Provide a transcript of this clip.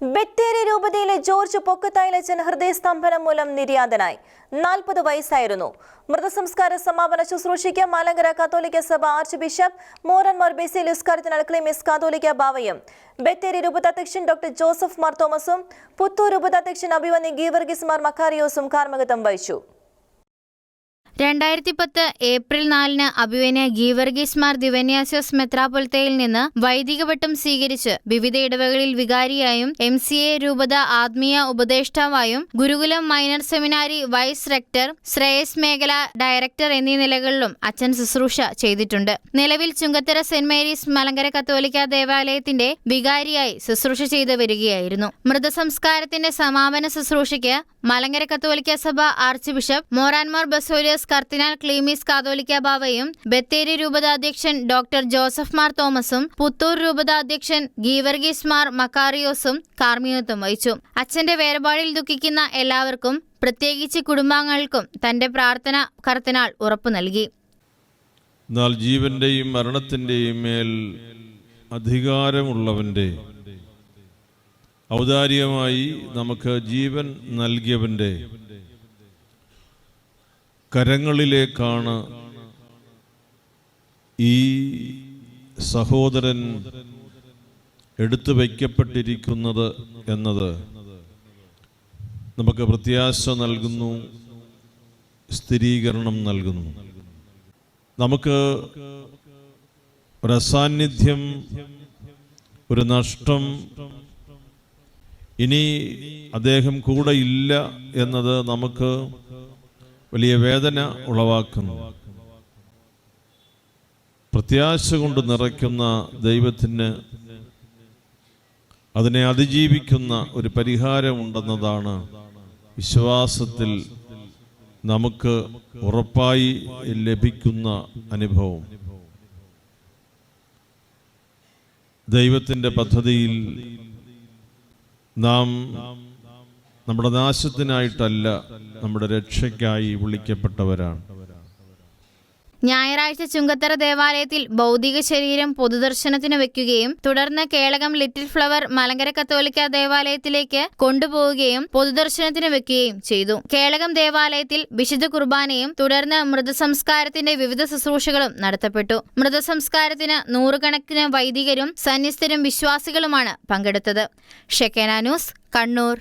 ബത്തേരി രൂപതയിലെ ജോർജ് പൊക്കത്തായിലച്ചൻ ഹൃദയസ്തംഭനം മൂലം നിര്യാതനായി. നാൽപ്പത് വയസ്സായിരുന്നു. മൃതസംസ്കാര സമാപന ശുശ്രൂഷയ്ക്ക് മലങ്കര കത്തോലിക്ക സഭ archbishop മോറൻമാർ Baselios cardinal Cleemis കാതോലിക്ക ബാവയും. ബത്തേരി രൂപതാധ്യക്ഷൻ ഡോക്ടർ ജോസഫ് മാർ തോമസും പുത്തൂർ രൂപതാധ്യക്ഷൻ അഭിവന്നി ഗീവർഗിസ് മാർ മക്കാരിയോസും കാർമ്മകത്വം വഹിച്ചു. രണ്ടായിരത്തി പത്ത് ഏപ്രിൽ നാലിന് അഭിവന്യ ഗീവർഗീസ് മാർ ദിവന്യാസ്യോസ് മെത്രാപൊലിത്തയിൽ നിന്ന് വൈദിക പട്ടം സ്വീകരിച്ച് വിവിധ ഇടവകളിൽ വികാരിയായും എം സി എ രൂപത ആത്മീയ ഉപദേഷ്ടാവായും Gurukulam minor seminary vice rector Shreyas മേഖല ഡയറക്ടർ എന്നീ നിലകളിലും അച്ഛൻ ശുശ്രൂഷ ചെയ്തിട്ടുണ്ട്. നിലവിൽ ചുങ്കത്തര സെന്റ് മേരീസ് മലങ്കര കത്തോലിക്ക ദേവാലയത്തിന്റെ വികാരിയായി ശുശ്രൂഷ ചെയ്തു വരികയായിരുന്നു. മൃതസംസ്കാരത്തിന്റെ സമാപന ശുശ്രൂഷയ്ക്ക് മലങ്കര കത്തോലിക്ക സഭ archbishop Moran Mar Baselios cardinal Cleemis കാതോലിക്ക ബാവയും ബത്തേരി രൂപതാധ്യക്ഷൻ ഡോക്ടർ ജോസഫ് മാർ തോമസും പുത്തൂർ രൂപതാധ്യക്ഷൻ ഗീവർഗീസ് മാർ മക്കാറിയോസും കാർമ്മികത്വം വഹിച്ചു. അച്ഛന്റെ വേർപാടിൽ ദുഃഖിക്കുന്ന എല്ലാവർക്കും പ്രത്യേകിച്ച് കുടുംബാംഗങ്ങൾക്കും തന്റെ പ്രാർത്ഥന കർത്തിനാൾ ഉറപ്പു നൽകി. എന്നാൽ ജീവന്റെയും മരണത്തിന്റെയും മേൽ അധികാരമുള്ളവന്റെ ഔദാര്യമായി നമുക്ക് ജീവൻ നൽകിയവന്റെ കരങ്ങളിലേക്കാണ് ഈ സഹോദരൻ എടുത്തു വയ്ക്കപ്പെട്ടിരിക്കുന്നത് എന്നത്. നമുക്ക് പ്രത്യാശ നൽകുന്നു സ്ഥിരീകരണം നൽകുന്നു. നമുക്ക് ഒരസാന്നിധ്യം ഒരു നഷ്ടം ഇനി അദ്ദേഹം കൂടെ ഇല്ല എന്നത് നമുക്ക് വലിയ വേദന ഉളവാക്കുന്നു. പ്രത്യാശ കൊണ്ട് നിറയ്ക്കുന്ന ദൈവത്തിന് അതിനെ അതിജീവിക്കുന്ന ഒരു പരിഹാരമുണ്ടെന്നതാണ് വിശ്വാസത്തിൽ നമുക്ക് ഉറപ്പായി ലഭിക്കുന്ന അനുഭവം. ദൈവത്തിന്റെ പദ്ധതിയിൽ നാം നമ്മുടെ നാശത്തിനായിട്ടല്ല നമ്മുടെ രക്ഷയ്ക്കായി വിളിക്കപ്പെട്ടവരാണ്. ഞായറാഴ്ച ചുങ്കത്തറ ദേവാലയത്തിൽ ഭൗതിക ശരീരം പൊതുദർശനത്തിന് വെക്കുകയും തുടർന്ന് കേളകം ലിറ്റിൽ ഫ്ലവർ മലങ്കര കത്തോലിക്ക ദേവാലയത്തിലേക്ക് കൊണ്ടുപോവുകയും പൊതുദർശനത്തിന് വെക്കുകയും ചെയ്തു. കേളകം ദേവാലയത്തിൽ വിശുദ്ധ കുർബാനയും തുടർന്ന് മൃതസംസ്കാരത്തിന്റെ വിവിധ ശുശ്രൂഷകളും നടത്തപ്പെട്ടു. മൃതസംസ്കാരത്തിന് നൂറുകണക്കിന് വൈദികരും സന്യസ്തരും വിശ്വാസികളുമാണ് പങ്കെടുത്തത്. Shekinah news Kannur.